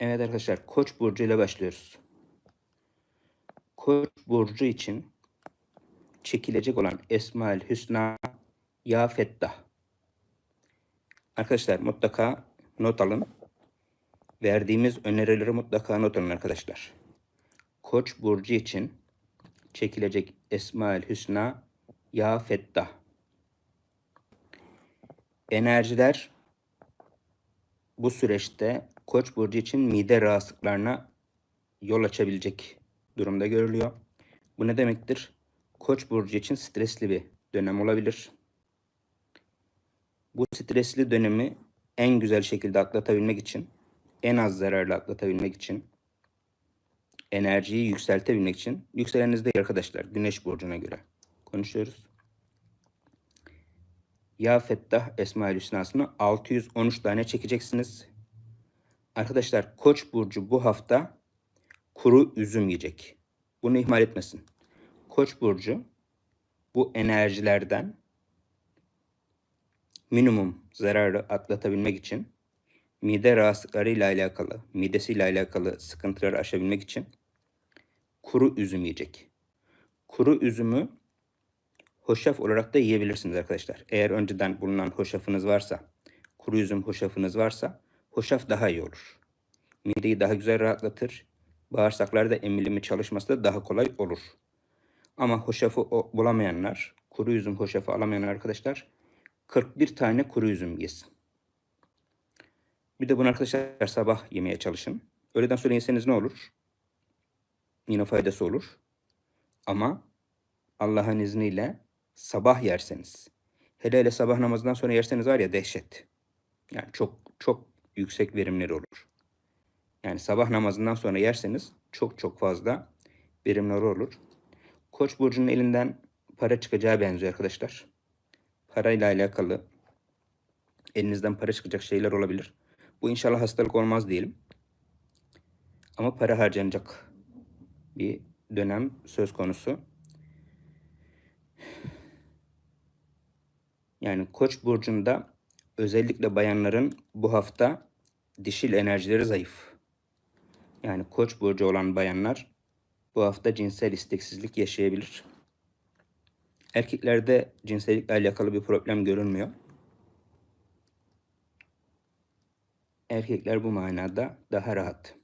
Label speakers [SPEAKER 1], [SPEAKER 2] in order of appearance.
[SPEAKER 1] Evet arkadaşlar Koç burcu ile başlıyoruz. Koç burcu için çekilecek olan Esmaül Hüsna Ya Fettah. Arkadaşlar mutlaka not alın. Verdiğimiz önerileri mutlaka not alın arkadaşlar. Koç burcu için çekilecek Esmaül Hüsna Ya Fettah. Enerjiler bu süreçte Koç burcu için mide rahatsızlıklarına yol açabilecek durumda görülüyor. Bu ne demektir? Koç burcu için stresli bir dönem olabilir. Bu stresli dönemi en güzel şekilde atlatabilmek için, en az zararlı atlatabilmek için, enerjiyi yükseltebilmek için, yükseleniniz arkadaşlar, Güneş burcuna göre konuşuyoruz. Ya Fettah Esmaül Hüsna'sını 613 tane çekeceksiniz. Arkadaşlar Koç burcu bu hafta kuru üzüm yiyecek. Bunu ihmal etmesin. Koç burcu bu enerjilerden minimum zararı atlatabilmek için mide rahatsızlıklarıyla alakalı, midesiyle alakalı sıkıntıları aşabilmek için kuru üzüm yiyecek. Kuru üzümü hoşaf olarak da yiyebilirsiniz arkadaşlar. Eğer önceden bulunan hoşafınız varsa, kuru üzüm hoşafınız varsa hoşaf daha iyi olur. Mideyi daha güzel rahatlatır. Bağırsaklarda emilimi çalışması da daha kolay olur. Ama hoşafı bulamayanlar, kuru üzüm hoşafı alamayan arkadaşlar 41 tane kuru üzüm yesin. Bir de bunu arkadaşlar sabah yemeye çalışın. Öğleden sonra yeseniz ne olur? Yine faydası olur. Ama Allah'ın izniyle sabah yerseniz, hele hele sabah namazından sonra yerseniz var ya dehşet. Yani çok çok yüksek verimleri olur. Yani sabah namazından sonra yerseniz çok çok fazla verimleri olur. Koç burcunun elinden para çıkacağı benziyor arkadaşlar. Parayla alakalı elinizden para çıkacak şeyler olabilir. Bu inşallah hastalık olmaz diyelim. Ama para harcanacak bir dönem söz konusu. Yani Koç burcunda özellikle bayanların bu hafta dişil enerjileri zayıf. Yani Koç burcu olan bayanlar bu hafta cinsel isteksizlik yaşayabilir. Erkeklerde cinsellikle alakalı bir problem görünmüyor. Erkekler bu manada daha rahat.